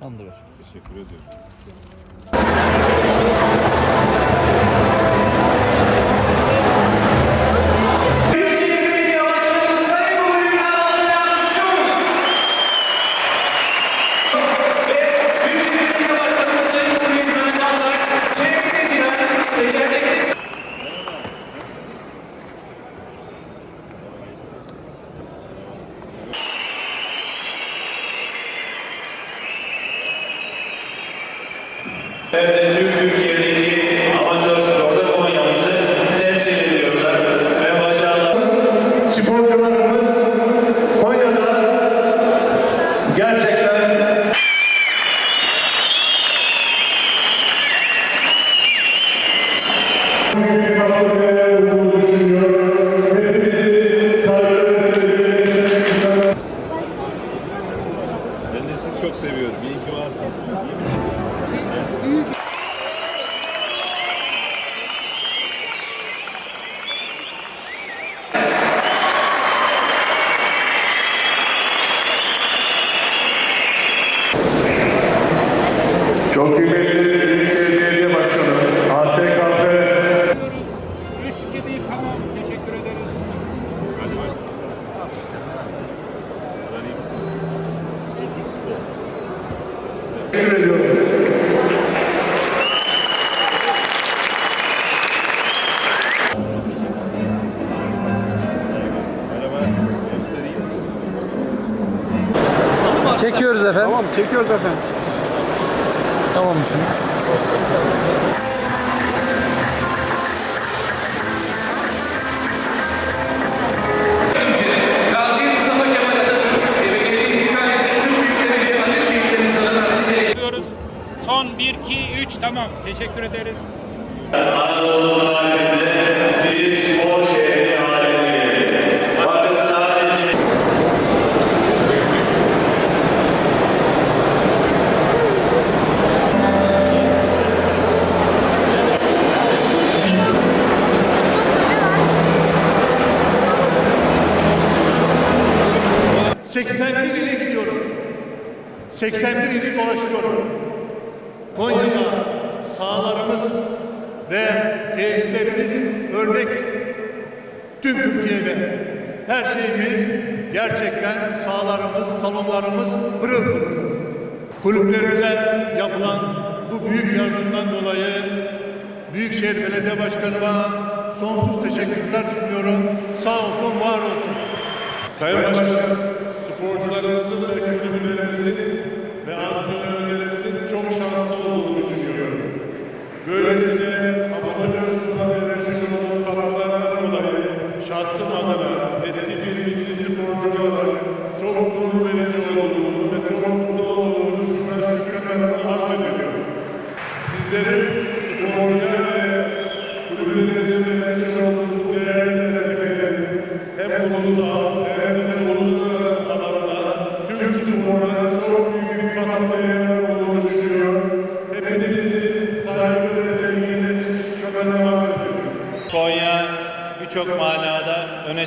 Başkanım. Teşekkür ediyorum. Hem de tüm Türkiye'deki amatör sporda Konya'mızı temsil ediyorlar. Ve başarılar. sporcularımız Konya'da gerçekten teşekkür ediyorum. Çekiyoruz efendim. Tamam çekiyoruz efendim. Tamam mısınız? Teşekkür ederiz. Kalbinde bir spor şehri haline geldi. Bakın sadece Ee, 81 ile gidiyorum. 81 ili dolaşıyorum. Konya'da sahalarımız ve tesislerimiz örnek tüm Türkiye'de. Her şeyimiz gerçekten sahalarımız, salonlarımız pırıl pırıl. Kulüplerimize yapılan bu büyük yardımdan dolayı Büyükşehir Belediye Başkanıma sonsuz teşekkürler sunuyorum. Sağ olsun, var olsun. Sayın Başkanım, sporcularımızın ve kulüplerimizin ve antrenörlerimizin çok şanslı olduğunu düşünüyorum. Böylesine amatör spora vermiş olduğunuz katkılarından dolayı şahsım adına eski bir milli sporcu olarak çok gurur verici olduğunu ve çok mutlu olduğunu şuradan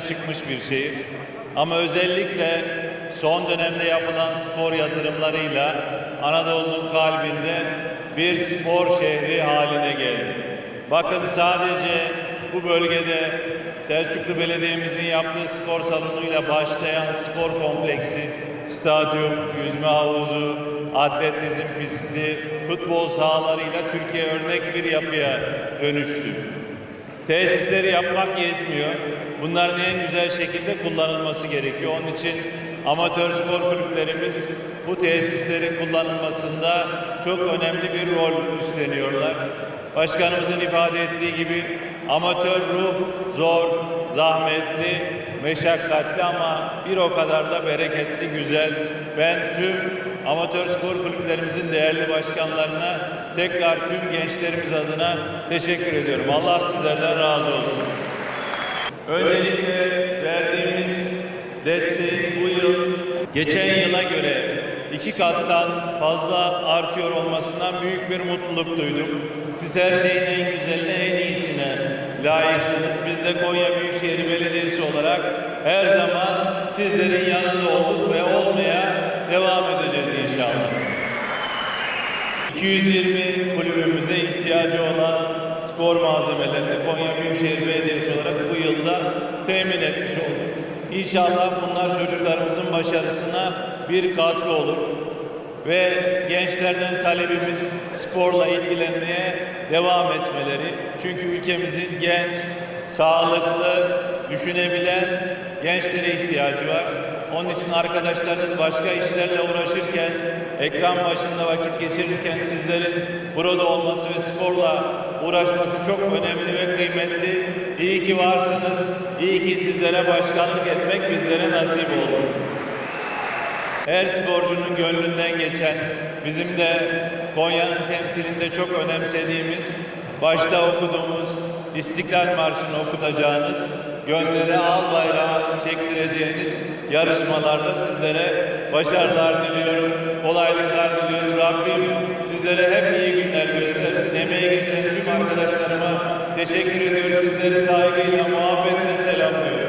çıkmış bir şehir. Ama özellikle son dönemde yapılan spor yatırımlarıyla Anadolu'nun kalbinde bir spor şehri haline geldi. Bakın sadece bu bölgede Selçuklu Belediye'mizin yaptığı spor salonuyla başlayan spor kompleksi, stadyum, yüzme havuzu, atletizm pisti, futbol sahalarıyla Türkiye örnek bir yapıya dönüştü. Tesisleri yapmak yetmiyor. Bunların en güzel şekilde kullanılması gerekiyor. Onun için amatör spor kulüplerimiz bu tesislerin kullanılmasında çok önemli bir rol üstleniyorlar. Başkanımızın ifade ettiği gibi amatör ruh zor, zahmetli, meşakkatli ama bir o kadar da bereketli, güzel. Ben tüm amatör spor kulüplerimizin değerli başkanlarına tekrar tüm gençlerimiz adına teşekkür ediyorum. Allah sizlerden razı olsun. Öncelikle verdiğimiz desteğin bu yıl geçen yıla göre iki kattan fazla artıyor olmasından büyük bir mutluluk duydum. Siz her şeyin en güzeline, en iyisine layıksınız. Biz de Konya Büyükşehir Belediyesi olarak her zaman sizlerin yanında olduk ve olmaya devam edeceğiz inşallah. 220 kulübümüze ihtiyacı olan spor malzemelerini Konya Büyükşehir Belediyesi olarak bu yılda temin etmiş olduk. İnşallah bunlar çocuklarımızın başarısına bir katkı olur ve gençlerden talebimiz sporla ilgilenmeye devam etmeleri. Çünkü ülkemizin genç, sağlıklı, düşünebilen gençlere ihtiyacı var. Onun için arkadaşlarınız başka işlerle uğraşırken, ekran başında vakit geçirirken sizlerin burada olması ve sporla uğraşması çok önemli ve kıymetli. İyi ki varsınız. İyi ki sizlere başkanlık etmek bizlere nasip oldu. Her sporcunun gönlünden geçen, bizim de Konya'nın temsilinde çok önemsediğimiz, başta okuduğumuz İstiklal Marşı'nı okutacağınız, gönlere al bayrağı çektireceğiniz yarışmalarda sizlere başarılar diliyorum, kolaylıklar diliyorum. Rabbim Sizlere hep iyi günler göstersin. Emeği geçen tüm arkadaşlarıma teşekkür ediyor. Sizleri saygıyla, muhabbetle selamlıyorum.